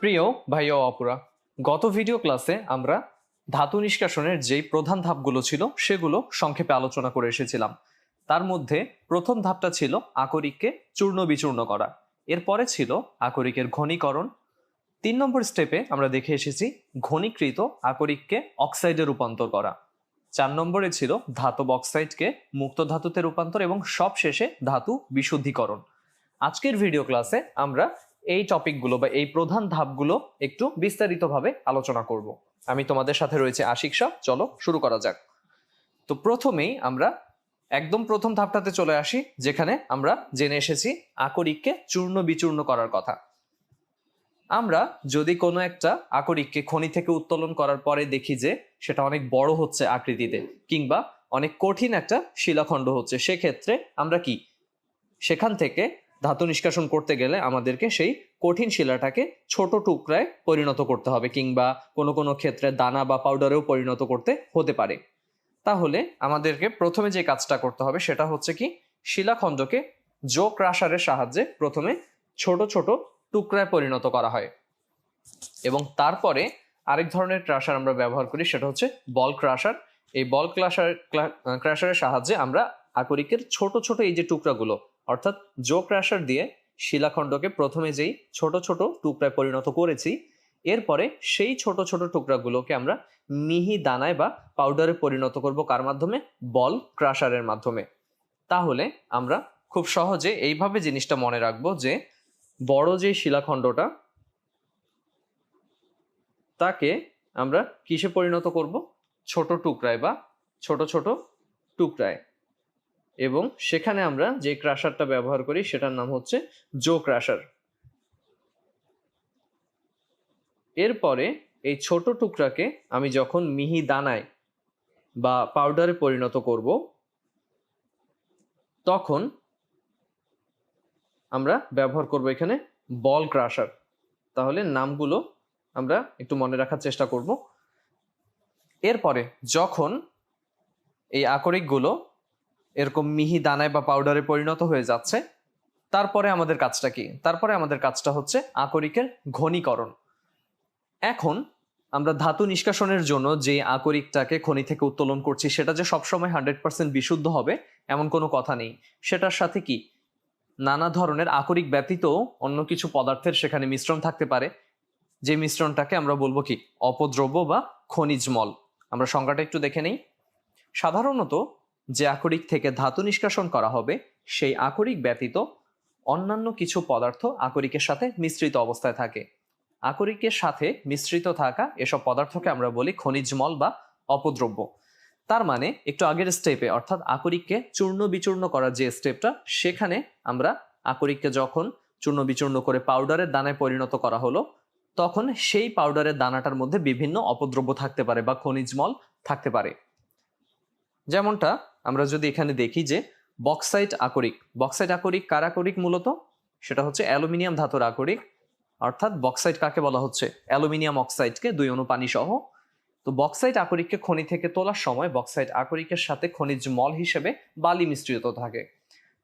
প্রিয় ভাই ও অপুরা গত ভিডিও ক্লাসে আমরা ধাতু নিষ্কাশনের যেই প্রধান ধাপগুলো ছিল, সেগুলো সংক্ষেপে আলোচনা করে এসেছিলাম। তার মধ্যে প্রথম ধাপটা ছিল আকরিককে চূর্ণ বিচূর্ণ করা। এরপরে ছিল আকরিকের ঘনীকরণ। তিন নম্বর স্টেপে আমরা দেখে এসেছি ঘনীকৃত আকরিককে অক্সাইডে রূপান্তর করা। চার নম্বরে ছিল ধাতব অক্সাইডকে মুক্ত ধাতুতে রূপান্তর এবং সব শেষে ধাতু বিশুদ্ধিকরণ। আজকের ভিডিও ক্লাসে আমরা এই টপিকগুলো বা এই প্রধান ধাপগুলো একটু বিস্তারিতভাবে আলোচনা করব। আমি তোমাদের সাথে রয়েছে আশিক শাহ, চলো শুরু করা যাক। তো প্রথমেই আমরা একদম প্রথম ধাপটাতে চলে আসি, যেখানে আমরা জেনে এসেছি আকরিককে চূর্ণ বিচূর্ণ করার কথা। আমরা যদি কোনো একটা আকরিককে খনি থেকে উত্তোলন করার পরে দেখি যে সেটা অনেক বড় হচ্ছে আকৃতিতে, কিংবা অনেক কঠিন একটা শিলাখণ্ড হচ্ছে, সেক্ষেত্রে আমরা কি? সেখান থেকে ধাতু নিষ্কাশন করতে গেলে আমাদেরকে সেই কঠিন শিলাটাকে ছোট টুকরায় পরিণত করতে হবে কিংবা কোনো কোনো ক্ষেত্রে দানা বা পাউডারেও পরিণত করতে হতে পারে। তাহলে আমাদেরকে প্রথমে যে কাজটা করতে হবে সেটা হচ্ছে কি, শিলাখণ্ডকে জো ক্রাশারের সাহায্যে প্রথমে ছোট ছোট টুকরায় পরিণত করা হয় এবং তারপরে আরেক ধরনের ক্রাশার আমরা ব্যবহার করি, সেটা হচ্ছে বল ক্রাশার এই বল ক্রাশার ক্রাশারের সাহায্যে আমরা আকরিকের ছোট ছোট এই যে টুকরাগুলো অর্থাৎ জো ক্রাশার দিয়ে শিলাখণ্ডকে প্রথমে যেই ছোট ছোট টুকরায় পরিণত করেছি, এরপরে সেই ছোট ছোট টুকরাগুলোকে আমরা মিহি দানায় বা পাউডারে পরিণত করব কার মাধ্যমে? বল ক্রাশারের মাধ্যমে। তাহলে আমরা খুব সহজে এইভাবে জিনিসটা মনে রাখব যে বড় যে শিলাখণ্ডটা, তাকে আমরা কিসে পরিণত করব? ছোট টুকরায় বা ছোট ছোট টুকরায়। এবং সেখানে আমরা যে ক্রাশারটা ব্যবহার করি, সেটার নাম হচ্ছে জো ক্রাশার। এরপরে এই ছোট টুকরাকে আমি যখন মিহি দানায় বা পাউডারে পরিণত করব, তখন আমরা ব্যবহার করব এখানে বল ক্রাশার। তাহলে নামগুলো আমরা একটু মনে রাখার চেষ্টা করব। এরপরে যখন এই আকরিকগুলো এরকম মিহি দানায় বা পাউডারে পরিণত হয়ে যাচ্ছে। তারপরে আমাদের কাজটা কি? তারপরে আমাদের কাজটা হচ্ছে আকরিকের ঘনীকরণ। এখন আমরা ধাতু নিষ্কাশনের জন্য যে আকরিকটাকে খনি থেকে উত্তোলন করছি, সেটা যে সবসময় হান্ড্রেড পার্সেন্ট বিশুদ্ধ হবে, এমন কোনো কথা নেই। সেটার সাথে কি? নানা ধরনের আকরিক ব্যতীত অন্য কিছু পদার্থের সেখানে মিশ্রণ থাকতে পারে। যে মিশ্রণটাকে আমরা বলব কি? অপদ্রব্য বা খনিজ মল। আমরা সংজ্ঞাটা একটু দেখে নেই। সাধারণত যে আকরিক থেকে ধাতু নিষ্কাশন করা হবে, সেই আকরিক ব্যতীত অন্যান্য কিছু পদার্থ আকরিকের সাথে মিশ্রিত অবস্থায় থাকে। আকরিকের সাথে মিশ্রিত থাকা এসব পদার্থকে আমরা বলি খনিজ মল বা অপদ্রব্য। তার মানে একটু আগের স্টেপে অর্থাৎ আকরিককে চূর্ণ বিচূর্ণ করার যে স্টেপটা সেখানে আমরা আকরিককে যখন চূর্ণ বিচূর্ণ করে পাউডারের দানায় পরিণত করা হলো, তখন সেই পাউডারের দানাটার মধ্যে বিভিন্ন অপদ্রব্য থাকতে পারে বা খনিজ মল থাকতে পারে। যেমনটা আমরা যদি এখানে দেখি যে বক্সাইট আকরিক বক্সাইট আকরিক কার আকরিক মূলত? সেটা হচ্ছে অ্যালুমিনিয়াম ধাতুর আকরিক, অর্থাৎ বক্সাইট কাকে বলা হচ্ছে? অ্যালুমিনিয়াম অক্সাইডকে, দুই অনু পানি সহ। তো বক্সাইট আকরিককে খনি থেকে তোলার সময় বক্সাইট আকরিকের সাথে খনিজ মল হিসেবে বালি মিশ্রিত থাকে।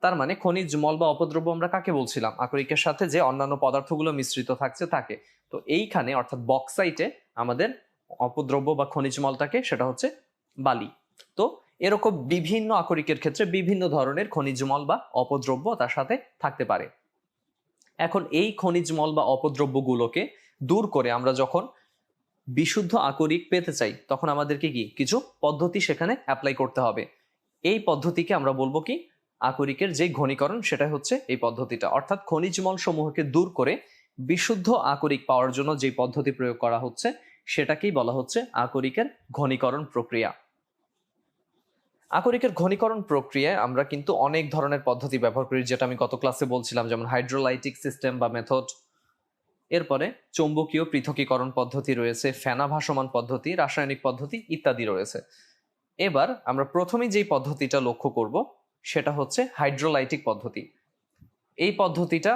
তার মানে খনিজ মল বা অপদ্রব্য আমরা কাকে বলছিলাম? আকরিকের সাথে যে অন্যান্য পদার্থগুলো মিশ্রিত থাকছে তাকে। তো এইখানে অর্থাৎ বক্সাইটে আমাদের অপদ্রব্য বা খনিজ মলটাকে, সেটা হচ্ছে বালি। তো এরকম বিভিন্ন আকরিকের ক্ষেত্রে বিভিন্ন ধরনের খনিজ মল বা অপদ্রব্য তার সাথে থাকতে পারে। এখন এই খনিজ মল বা অপদ্রব্যগুলোকে দূর করে আমরা যখন বিশুদ্ধ আকরিক পেতে চাই, তখন আমাদেরকে কি কিছু পদ্ধতি সেখানে অ্যাপ্লাই করতে হবে। এই পদ্ধতিকে আমরা বলব কি আকরিকের যে ঘনীকরণ সেটা হচ্ছে এই পদ্ধতিটা। অর্থাৎ খনিজ মল সমূহকে দূর করে বিশুদ্ধ আকরিক পাওয়ার জন্য যে পদ্ধতি প্রয়োগ করা হচ্ছে, সেটাকেই বলা হচ্ছে আকরিকের ঘনীকরণ প্রক্রিয়া। আকরিকের ঘনীকরণ প্রক্রিয়ায় আমরা কিন্তু অনেক ধরনের পদ্ধতি ব্যবহার করি, যেটা আমি গত ক্লাসে বলছিলাম, যেমন হাইড্রোলাইটিক সিস্টেম বা মেথড এরপরে চৌম্বকীয় পৃথকীকরণ পদ্ধতি রয়েছে ফেনা ভাসমান পদ্ধতি, রাসায়নিক পদ্ধতি ইত্যাদি রয়েছে। এবার আমরা প্রথমেই যেই পদ্ধতিটা লক্ষ্য করব, সেটা হচ্ছে হাইড্রোলাইটিক পদ্ধতি। এই পদ্ধতিটা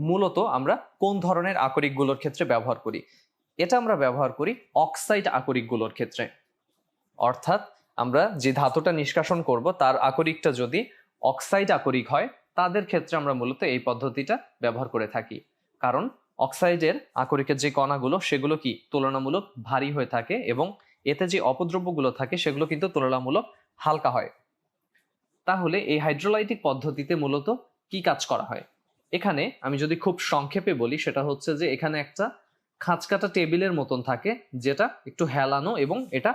মূলত আমরা কোন ধরনের আকরিকগুলোর ক্ষেত্রে ব্যবহার করি? এটা আমরা ব্যবহার করি অক্সাইড আকরিকগুলোর ক্ষেত্রে। অর্থাৎ আমরা যে ধাতুটা নিষ্কাশন করব, তার আকরিকটা যদি অক্সাইড আকরিক হয়, তাদের ক্ষেত্রে আমরা মূলত এই পদ্ধতিটা ব্যবহার করে থাকি। কারণ অক্সাইডের আকরিকের যে কণাগুলো, সেগুলো কি? তুলনামূলক ভারী হয়ে থাকে এবং এতে যে অপদ্রব্যগুলো থাকে, সেগুলো কিন্তু তুলনামূলক হালকা হয়। তাহলে এই হাইড্রোলাইটিক পদ্ধতিতে মূলত কি কাজ করা হয়? এখানে আমি যদি খুব সংক্ষেপে বলি, সেটা হচ্ছে যে এখানে একটা খাঁচকাটা টেবিলের মতন থাকে, যেটা একটু হেলানো এবং এটা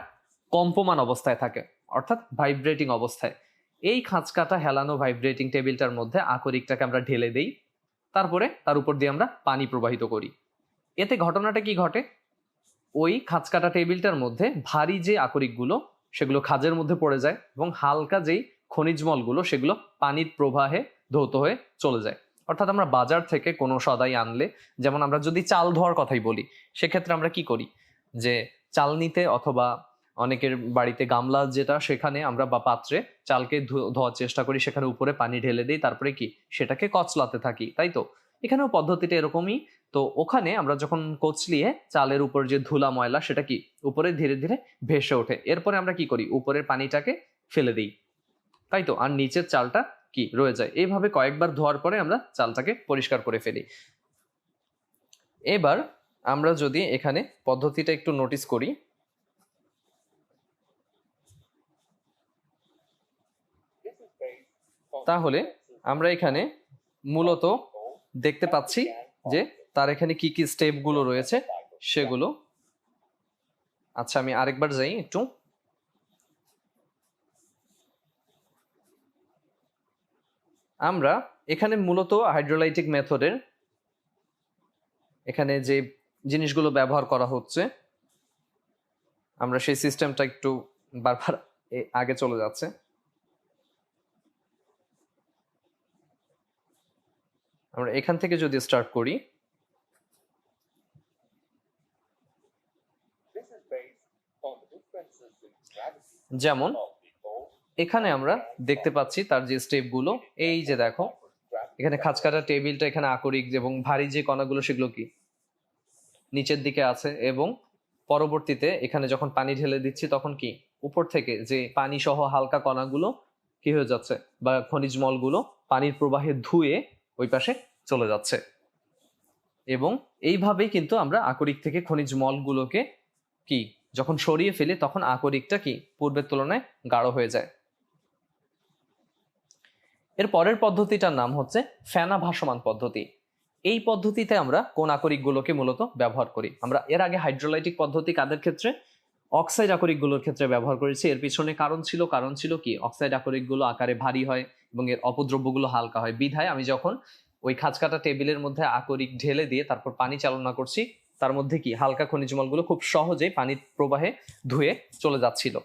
কম্পমান অবস্থায় থাকে, অর্থাৎ ভাইব্রেটিং অবস্থায়। এই খাঁচকাটা হেলানো ভাইব্রেটিং টেবিলটার মধ্যে আকরিকটাকে আমরা ঢেলে দেই, তারপরে তার উপর দিয়ে আমরা পানি প্রবাহিত করি। এতে ঘটনাটা কি ঘটে? ওই খাঁচকাটা টেবিলটার মধ্যে ভারী যে আকরিকগুলো, সেগুলো খাজের মধ্যে পড়ে যায় এবং হালকা যেই খনিজ মলগুলো, সেগুলো পানির প্রবাহে ধৌত হয়ে চলে যায়। অর্থাৎ আমরা বাজার থেকে কোনো সদাই আনলে, যেমন আমরা যদি চাল ধোয়ার কথাই বলি, সেক্ষেত্রে আমরা কি করি? যে চাল নিতে অথবা অনেকের বাড়িতে গামলা যেটা, সেখানে আমরা বা পাত্রে চালকে ধোয়ার চেষ্টা করি, সেখানে উপরে পানি ঢেলে দিই, তারপরে কি? সেটাকে কচলাতে থাকি, তাই তো? এখানেও পদ্ধতিটা এরকমই। তো ওখানে আমরা যখন কচলিয়ে চালের উপর যে ধুলা ময়লা, সেটা কি? উপরে ধীরে ধীরে ভেসে ওঠে। এরপরে আমরা কি করি? উপরের পানিটাকে ফেলে দিই। তাই তো? আর নিচের চালটা কি? রয়ে যায়। এইভাবে কয়েকবার ধোয়ার পরে আমরা চালটাকে পরিষ্কার করে ফেলি। এবার আমরা যদি এখানে পদ্ধতিটা একটু নোটিস করি তাহলে আমরা এখানে মূলত দেখতে পাচ্ছি যে তার এখানে কি কি স্টেপগুলো রয়েছে সেগুলো। আচ্ছা আমি আরেকবার যাই একটু। আমরা এখানে মূলত হাইড্রোলাইটিক মেথডের এখানে যে জিনিসগুলো ব্যবহার করা হচ্ছে, আমরা সেই সিস্টেমটা একটু বারবার আগে চলে যাচ্ছে। আমরা এখান থেকে যদি স্টার্ট করি যেমন এখানে আমরা দেখতে পাচ্ছি তার যে স্টেপগুলো এই যে দেখো এখানে খাঁচকাটা টেবিলটা এখানে আকরিক এবং ভারী যে কণাগুলো সেগুলো কি? নিচের দিকে আছে এবং পরবর্তীতে এখানে যখন পানি ঢেলে দিচ্ছি তখন কি? উপর থেকে যে পানি সহ হালকা কণাগুলো কি হয়ে যাচ্ছে বা খনিজ মলগুলো পানির প্রবাহে ধুয়ে ওই পাশে চলে যাচ্ছে। এবং এইভাবেই কিন্তু আমরা আকরিক থেকে খনিজ মলগুলোকে কি, যখন সরিয়ে ফেলি তখন আকরিকটা কি, পূর্বের তুলনায় গাঢ় হয়ে যায়। এর পরের পদ্ধতিটার নাম হচ্ছে ফেনা ভাসমান পদ্ধতি। এই পদ্ধতিতে আমরা কোন আকরিকগুলোকে মূলত ব্যবহার করি? আমরা এর আগে হাইড্রোলাইটিক পদ্ধতি কাদের ক্ষেত্রে? অক্সাইড আকরিকগুলোর ক্ষেত্রে ব্যবহার করেছি। এর পিছনে কারণ ছিল কারণ ছিল কি? অক্সাইড আকরিকগুলো আকারে ভারী হয় এবং এর অপদ্রব্যগুলো হালকা হয়। বিধায় আমি যখন ওই খাঁচকাটা টেবিলের মধ্যে আকরিক ঢেলে দিয়ে তারপর পানি চালনা করছি, তার মধ্যে কি হালকা খনিজ মলগুলো খুব সহজেই পানির প্রবাহে ধুয়ে চলে যাচ্ছিল।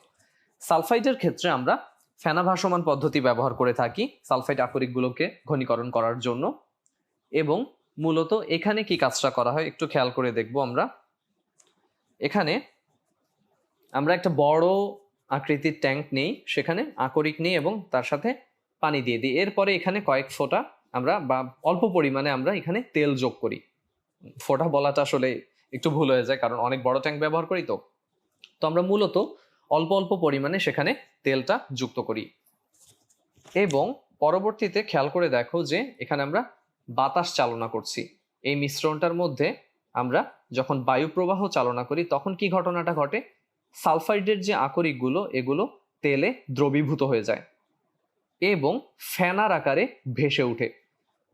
সালফাইডের ক্ষেত্রে আমরা ফেনা ভাসমান পদ্ধতি ব্যবহার করে থাকি সালফাইড আকরিকগুলোকে ঘনীকরণ করার জন্য। এবং মূলত এখানে কি কাজটা করা হয় একটু খেয়াল করে দেখব আমরা। এখানে আমরা একটা বড় আকৃতির ট্যাঙ্ক নেই, সেখানে আকরিক নেই এবং তার সাথে পানি দিয়ে দিই। এরপরে এখানে কয়েক ফোঁটা আমরা বা অল্প পরিমাণে আমরা এখানে তেল যোগ করি। ফোঁটা বলাটা আসলে একটু ভুল হয়ে যায় কারণ অনেক বড় ট্যাঙ্ক ব্যবহার করি তো। তো আমরা মূলত অল্প অল্প পরিমাণে সেখানে তেলটা যুক্ত করি। এবং পরবর্তীতে খেয়াল করে দেখো যে এখানে আমরা বাতাস চালনা করছি। এই মিশ্রণটার মধ্যে আমরা যখন বায়ু প্রবাহ চালনা করি তখন কি ঘটনাটা ঘটে? সালফাইডের যে আকরিকগুলো এগুলো তেলে দ্রবীভূত হয়ে যায়। এবং ফেনার আকারে ভেসে ওঠে।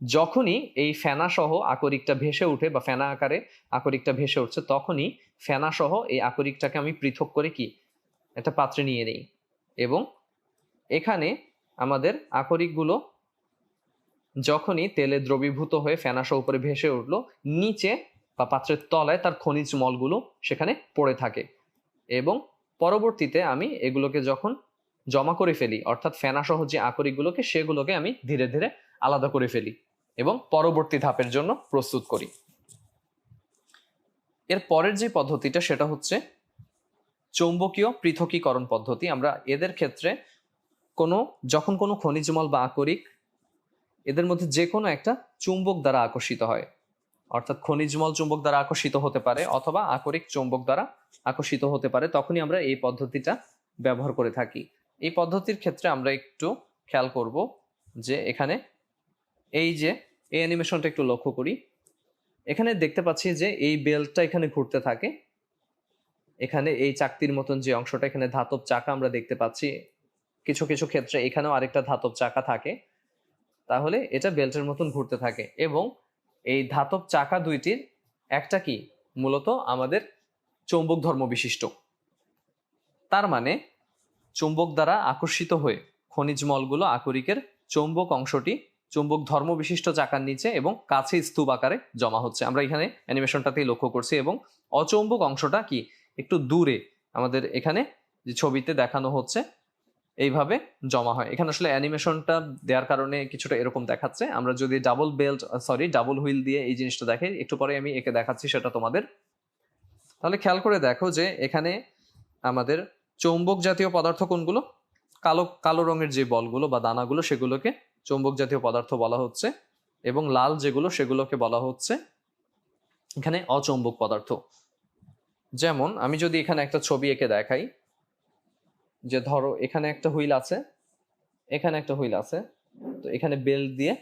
যখনই এই ফেনা সহ আকরিকটা ভেসে উঠে বা ফেনা আকারে আকরিকটা ভেসে উঠছে, তখনই ফেনা সহ এই আকরিকটাকে আমি পৃথক করে কি? একটা পাত্রে নিয়ে নেই। এবং এখানে আমাদের আকরিকগুলো যখনই তেলে দ্রবীভূত হয়ে ফেনাসহ উপরে ভেসে উঠল, নিচে বা পাত্রের তলায় তার খনিজ মলগুলো সেখানে পড়ে থাকে। এবং পরবর্তীতে আমি এগুলোকে যখন জমা করে ফেলি, অর্থাৎ ফেনাসহ যে আকরিকগুলোকে সেগুলোকে আমি ধীরে ধীরে আলাদা করে ফেলি এবং পরবর্তী ধাপের জন্য প্রস্তুত করি। এর পরের যে পদ্ধতিটা সেটা হচ্ছে চৌম্বকীয় পৃথকীকরণ পদ্ধতি। আমরা এদের ক্ষেত্রে কোনো, যখন কোনো খনিজমল বা আকরিক এদের মধ্যে যে কোনো একটা চুম্বক দ্বারা আকর্ষিত হয়। অর্থাৎ খনিজমল চুম্বক দ্বারা আকর্ষিত হতে পারে অথবা আকরিক চুম্বক দ্বারা আকর্ষিত হতে পারে, তখনই আমরা এই পদ্ধতিটা ব্যবহার করে থাকি। এই পদ্ধতির ক্ষেত্রে আমরা একটু খেয়াল করব যে এখানে এই যে এই অ্যানিমেশনটা একটু লক্ষ্য করি। এখানে দেখতে পাচ্ছি যে এই বেল্টটা এখানে ঘুরতে থাকে। এখানে এই চাকতির মতন যে অংশটা, এখানে ধাতব চাকা আমরা দেখতে পাচ্ছি। কিছু কিছু ক্ষেত্রে এখানেও আরেকটা ধাতব চাকা থাকে। তাহলে এটা বেল্টের মতন ঘুরতে থাকে এবং এই ধাতব চাকা দুইটির একটা কি? মূলত আমাদের চৌম্বক ধর্ম বিশিষ্ট। তার মানে চুম্বক দ্বারা আকর্ষিত হয়ে খনিজ মলগুলো আকরিকের চৌম্বক অংশটি, চুম্বক ধর্ম বিশিষ্ট চাকার নিচে এবং কাছে স্তূপ আকারে জমা হচ্ছে। আমরা এখানে অ্যানিমেশনটাতেই লক্ষ্য করছি এবং অচৌম্বক অংশটা কি? একটু দূরে আমাদের এখানে যে ছবিতে দেখানো হচ্ছে, এইভাবে জমা হয়। এখানে আসলে অ্যানিমেশনটা দেওয়ার কারণে কিছুটা এরকম দেখাচ্ছে। আমরা যদি double belt sorry double wheel দিয়ে এই জিনিসটা দেখে একটু পরে আমি একে দেখাচ্ছি সেটা তোমাদের। তাহলে খেয়াল করে দেখো যে এখানে আমাদের চৌম্বক জাতীয় পদার্থ কোনগুলো? কালো কালো রঙের যে বলগুলো বা দানাগুলো, সেগুলোকে চৌম্বক জাতীয় পদার্থ বলা হচ্ছে এবং লাল যেগুলো, সেগুলোকে বলা হচ্ছে এখানে অচৌম্বক পদার্থ। যেমন, আমি যদি এখানে একটা ছবি এঁকে দেখাই, যে ধরো, এখানে একটা হুইল আছে, এখানে একটা হুইল আছে, তো এখানে বেল্ট দিয়ে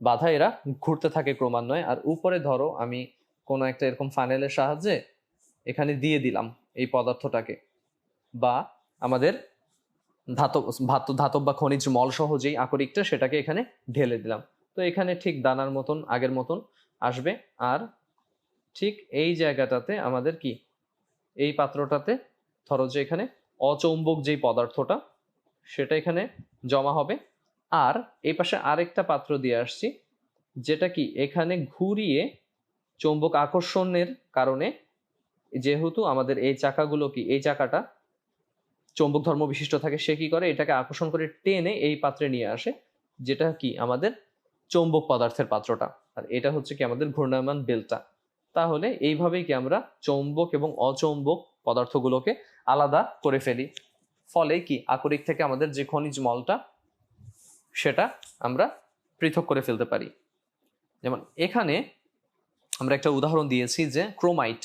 বাধা এরা ঘুরতে থাকে ক্রমান্বয়ে। আর উপরে ধরো, আমি কোনো একটা এরকম ফানেলের সাহায্যে এখানে দিয়ে দিলাম এই পদার্থটাকে। বা আমাদের ধাতব ধাতব ধাতব বা খনিজ মল সহ যেই আকরিকটা সেটাকে এখানে ঢেলে দিলাম। তো এখানে ঠিক দানার মতন, আগের মতন আসবে। আর ঠিক এই জায়গাটাতে আমাদের কি? এই পাত্রটাতে ধরো যে এখানে অচৌম্বক যেই পদার্থটা, সেটা এখানে জমা হবে। আর এই পাশে আরেকটা পাত্র দিয়ে আসছি, যেটা কি? এখানে ঘুরিয়ে চৌম্বক আকর্ষণের কারণে যেহেতু আমাদের এই চাকাগুলো কি? এই চাকাটা চৌম্বক ধর্ম বিশিষ্ট থাকে, সে কি করে? এটাকে আকর্ষণ করে টেনে এই পাত্রে নিয়ে আসে, যেটা কি? আমাদের চৌম্বক পদার্থের পাত্রটা। আর এটা হচ্ছে কি আমাদের ঘূর্ণায়মান বেলটা তাহলে এইভাবেই কি আমরা চৌম্বক এবং অচৌম্বক পদার্থগুলোকে আলাদা করে ফেলি। ফলে কি? আকরিক থেকে আমাদের যে খনিজ মলটা, সেটা আমরা পৃথক করে ফেলতে পারি। যেমন এখানে আমরা একটা উদাহরণ দিয়েছি যে ক্রোমাইট।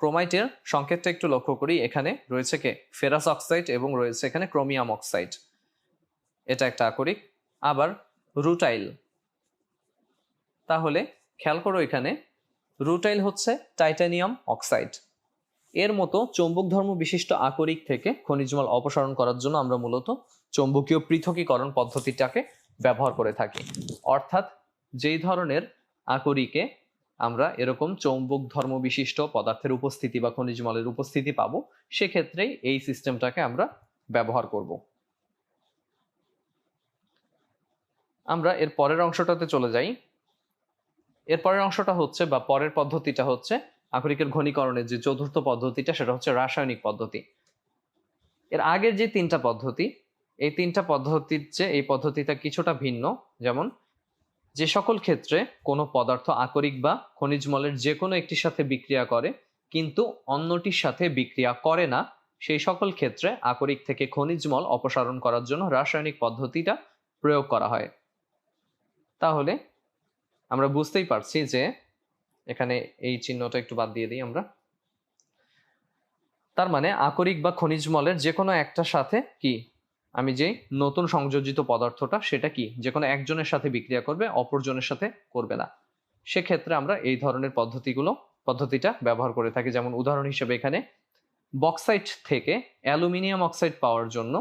ক্রোমাইটের সংকেতটা একটু লক্ষ্য করি, এখানে রয়েছে কে? ফেরাস অক্সাইড এবং রয়েছে এখানে ক্রোমিয়াম অক্সাইড। এটা একটা আকরিক। আবার রুটাইল। তাহলে খেয়াল করো এখানে, রুটাইল হচ্ছে টাইটানিয়াম অক্সাইড। এর মতো চৌম্বক ধর্ম বিশিষ্ট আকরিক থেকে খনিজমল অপসারণ করার জন্য আমরা মূলত চৌম্বকীয় পৃথকীকরণ পদ্ধতিটাকে ব্যবহার করে থাকি। অর্থাৎ যেই ধরনের আকরিকে আমরা এরকম চৌম্বক ধর্ম বিশিষ্ট পদার্থের উপস্থিতি বা খনিজমলের উপস্থিতি পাবো, সেক্ষেত্রেই এই সিস্টেমটাকে আমরা ব্যবহার করব। আমরা এর পরের অংশটাতে চলে যাই। এর পরের অংশটা হচ্ছে বা পরের পদ্ধতিটা হচ্ছে আকরিকের ঘনীকরণের যে চতুর্থ পদ্ধতিটা, সেটা হচ্ছে রাসায়নিক পদ্ধতি। এর আগের যে তিনটা পদ্ধতি, এই তিনটা পদ্ধতির চেয়ে এই পদ্ধতিটা কিছুটা ভিন্ন। যেমন যে সকল ক্ষেত্রে কোনো পদার্থ আকরিক বা খনিজ মলের যে কোনো একটির সাথে বিক্রিয়া করে, কিন্তু অন্যটির সাথে বিক্রিয়া করে না, সেই সকল ক্ষেত্রে আকরিক থেকে খনিজ মল অপসারণ করার জন্য রাসায়নিক পদ্ধতিটা প্রয়োগ করা হয়। তাহলে আমরা বুঝতেই পারছি যে এখানে এই চিহ্নটা একটু বাদ দিয়ে দিই আমরা। তার মানে আকরিক বা খনিজ মলের যে কোনো একটার সাথে কি? আমি যে নতুন সংযোজিত পদার্থটা সেটা কি? যে কোনো একজনের সাথে বিক্রিয়া করবে, অপরজনের সাথে করবে না। সেক্ষেত্রে আমরা এই ধরনের পদ্ধতিগুলো, পদ্ধতিটা ব্যবহার করে থাকি। যেমন উদাহরণ হিসেবে এখানে বক্সাইট থেকে অ্যালুমিনিয়াম অক্সাইড পাওয়ার জন্য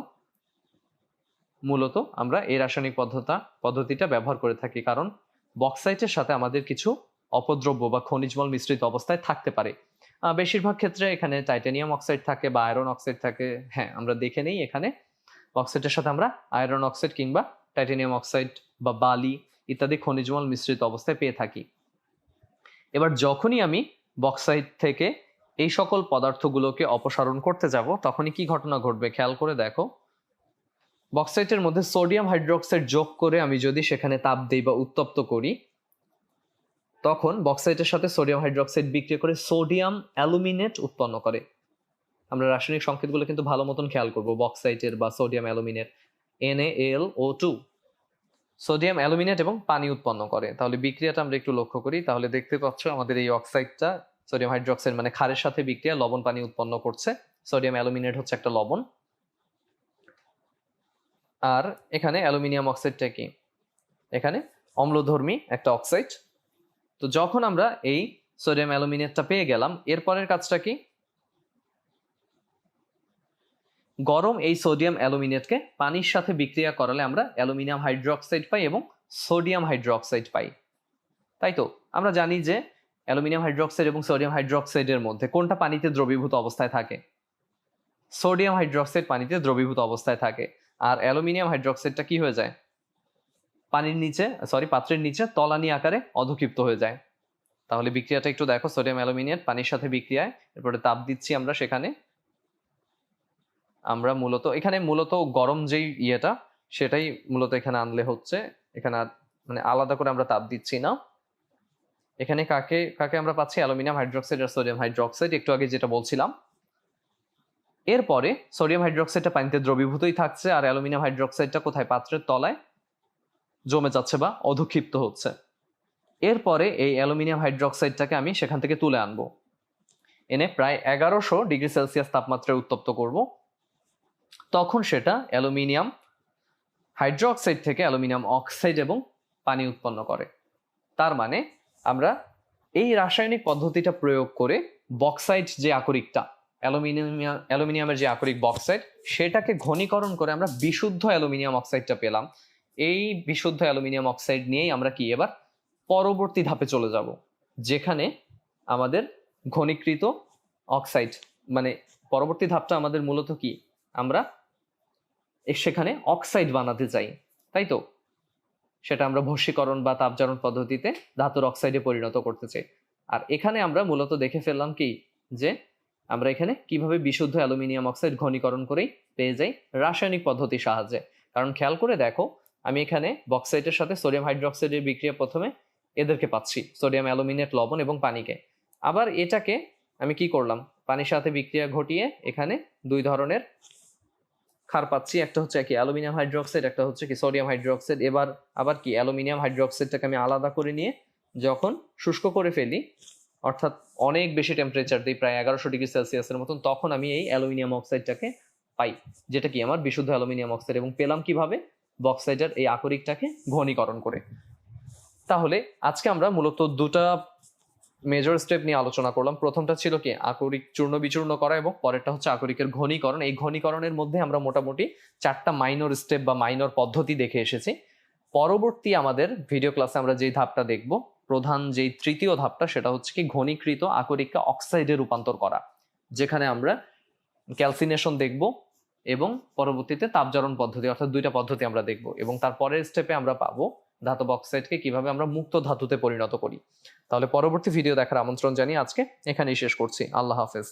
মূলত আমরা এই রাসায়নিক পদ্ধতা, পদ্ধতিটা ব্যবহার করে থাকি। কারণ বক্সাইটের সাথে আমাদের কিছু অপদ্রব্য বা খনিজমল মিশ্রিত অবস্থায় থাকতে পারে। বেশিরভাগ ক্ষেত্রে এখানে টাইটানিয়াম অক্সাইড থাকে বা আয়রন অক্সাইড থাকে। হ্যাঁ আমরা দেখে নেই এখানে অক্সাইডের সাথে আমরা আয়রন অক্সাইড কিংবা টাইটেনিয়াম অক্সাইড বা বালি ইত্যাদি খনিজমল মিশ্রিত অবস্থায় পেয়ে থাকি। এবার যখনই আমি বক্সাইড থেকে এই সকল পদার্থগুলোকে অপসারণ করতে যাব, তখনই কি ঘটনা ঘটবে? খেয়াল করে দেখো। বক্সাইটের মধ্যে সোডিয়াম হাইড্রোক্সাইড যোগ করে আমি যদি সেখানে তাপ দেই বা উত্তপ্ত করি, তখন বক্সাইটের সাথে সোডিয়াম হাইড্রোক্সাইড বিক্রিয়া করে সোডিয়াম অ্যালুমিনেট উৎপন্ন করে। আমরা রাসায়নিক সংকেতগুলো কিন্তু ভালো মতন খেয়াল করব বক্সাইটের বা sodium aluminate L O two sodium aluminate এবং পানি উৎপন্ন করে। তাহলে বিক্রিয়াটা আমরা একটু লক্ষ্য করি। তাহলে দেখতে পাচ্ছ আমাদের এই অক্সাইডটা সোডিয়াম হাইড্রোক্সাইড মানে ক্ষারের সাথে বিক্রিয়া, লবণ পানি উৎপন্ন করছে। সোডিয়াম অ্যালুমিনেট হচ্ছে একটা লবণ। আর এখানে অ্যালুমিনিয়াম অক্সাইডটা কি? এখানে অম্লধর্মী একটা অক্সাইড তো যখন আমরা এই সোডিয়াম অ্যালুমিনেটটা পেয়ে গেলাম, এরপরের কাজটা কি? গরম এই সোডিয়াম অ্যালুমিনেটকে পানির সাথে বিক্রিয়া করালে আমরা অ্যালুমিনিয়াম হাইড্রোক্সাইড পাই এবং সোডিয়াম হাইড্রোক্সাইড পাই। তাই তো? আমরা জানি যে অ্যালুমিনিয়াম হাইড্রোক্সাইড এবং সোডিয়াম হাইড্রোক্সাইডের মধ্যে কোনটা পানিতে দ্রবীভূত অবস্থায় থাকে? সোডিয়াম হাইড্রোক্সাইড পানিতে দ্রবীভূত অবস্থায় থাকে। আর অ্যালুমিনিয়াম হাইড্রোক্সাইডটা কি হয়ে যায়? পানির নিচে, সরি, পাত্রের নিচে তলানি আকারে অধক্ষিপ্ত হয়ে যায়। তাহলে বিক্রিয়াটা একটু দেখো। সোডিয়াম অ্যালুমিনিয়াম পানির সাথে বিক্রিয়ায়, এরপরে তাপ দিচ্ছি আমরা সেখানে। আমরা মূলত, এখানে মূলত গরম যেই ইয়েটা, সেটাই মূলত এখানে আনলে হচ্ছে, এখানে মানে আলাদা করে আমরা তাপ দিচ্ছি না। এখানে কাকে কাকে আমরা পাচ্ছি? অ্যালুমিনিয়াম হাইড্রোক্সাইড আর সোডিয়াম হাইড্রোক্সাইড, একটু আগে যেটা বলছিলাম। এরপরে সোডিয়াম হাইড্রোক্সাইডটা পানিতে দ্রবীভূতই থাকছে, আর অ্যালুমিনিয়াম হাইড্রোক্সাইডটা কোথায় পাত্রের তলায়? জমে যাচ্ছে বা অধক্ষিপ্ত হচ্ছে। এরপরে এই অ্যালুমিনিয়াম হাইড্রোক্সাইডটাকে আমি সেখান থেকে তুলে আনব। এনে প্রায় এগারোশো ডিগ্রি সেলসিয়াস তাপমাত্রায় উত্তপ্ত করব। তখন সেটা অ্যালুমিনিয়াম হাইড্রোক্সাইড থেকে অ্যালুমিনিয়াম অক্সাইড এবং পানি উৎপন্ন করে। তার মানে আমরা এই রাসায়নিক পদ্ধতিটা প্রয়োগ করে বক্সাইড যে আকরিকটা, অ্যালুমিনিয়াম, অ্যালুমিনিয়ামের যে আকরিক বক্সাইড সেটাকে ঘনীকরণ করে আমরা বিশুদ্ধ অ্যালুমিনিয়াম অক্সাইডটা পেলাম। এই বিশুদ্ধ অ্যালুমিনিয়াম অক্সাইড নিয়েই আমরা কি এবার পরবর্তী ধাপে চলে যাব, যেখানে আমাদের ঘনীকৃত অক্সাইড মানে পরবর্তী ধাপটা আমাদের মূলত কি? আমরা সেখানে অক্সাইড বানাতে চাই, তাই তো? সেটা আমরা ভস্মীকরণ বা তাপজারণ পদ্ধতিতে ধাতুর অক্সাইডে পরিণত করতে চাই। আর এখানে আমরা মূলত দেখে ফেললাম কি, যে আমরা এখানে কীভাবে বিশুদ্ধ অ্যালুমিনিয়াম অক্সাইড ঘনীকরণ করেই পেয়ে যাই রাসায়নিক পদ্ধতির সাহায্যে। কারণ খেয়াল করে দেখো, আমি এখানে বক্সাইটের সাথে সোডিয়াম হাইড্রোক্সাইডের বিক্রিয়া প্রথমে এদেরকে পাচ্ছি, সোডিয়াম অ্যালুমিনেট, লবণ এবং পানিকে। আবার এটাকে আমি কি করলাম, পানির সাথে বিক্রিয়া ঘটিয়ে এখানে দুই ধরনের ক্ষার পাচ্ছি। একটা হচ্ছে কি অ্যালুমিনিয়াম হাইড্রোক্সাইড, একটা হচ্ছে কি সোডিয়াম হাইড্রোক্সাইড। এবার আবার কি অ্যালুমিনিয়াম হাইড্রোক্সাইডটাকে আমি আলাদা করে নিয়ে যখন শুষ্ক করে ফেলি, অর্থাৎ অনেক বেশি টেম্পারেচার দিই, প্রায় এগারোশো ডিগ্রি সেলসিয়াসের মতন, তখন আমি এই অ্যালুমিনিয়াম অক্সাইডটাকে পাই, যেটা কি আমার বিশুদ্ধ অ্যালুমিনিয়াম অক্সাইড। এবং পেলাম কীভাবে? বক্সাইডের এই আকরিকটাকে ঘনীকরণ করে। তাহলে আজকে আমরা মূলত দুটা মেজর স্টেপ নিয়ে আলোচনা করলাম। প্রথমটা ছিল কি? আকরিক চূর্ণ বিচূর্ণ করা এবং পরেরটা হচ্ছে আকরিকের ঘনীকরণ। এই ঘনীকরণের মধ্যে আমরা মোটামুটি চারটা মাইনর স্টেপ বা মাইনর পদ্ধতি দেখে এসেছি। পরবর্তী আমাদের ভিডিও ক্লাসে আমরা যেই ধাপটা দেখব, প্রধান যেই তৃতীয় ধাপটা সেটা হচ্ছে কি ঘনীকৃত আকরিককে অক্সাইডে রূপান্তর করা, যেখানে আমরা ক্যালসিনেশন দেখব এবং পরবর্তীতে তাপজারণ পদ্ধতি অর্থাৎ দুইটা পদ্ধতি আমরা দেখব এবং তার পরের স্টেপে আমরা পাবো ধাতব অক্সাইডকে কীভাবে আমরা মুক্ত ধাতুতে পরিণত করি। তাহলে পরবর্তী ভিডিও দেখার আমন্ত্রণ জানিয়ে আজকে এখানেই শেষ করছি। আল্লাহ হাফেজ।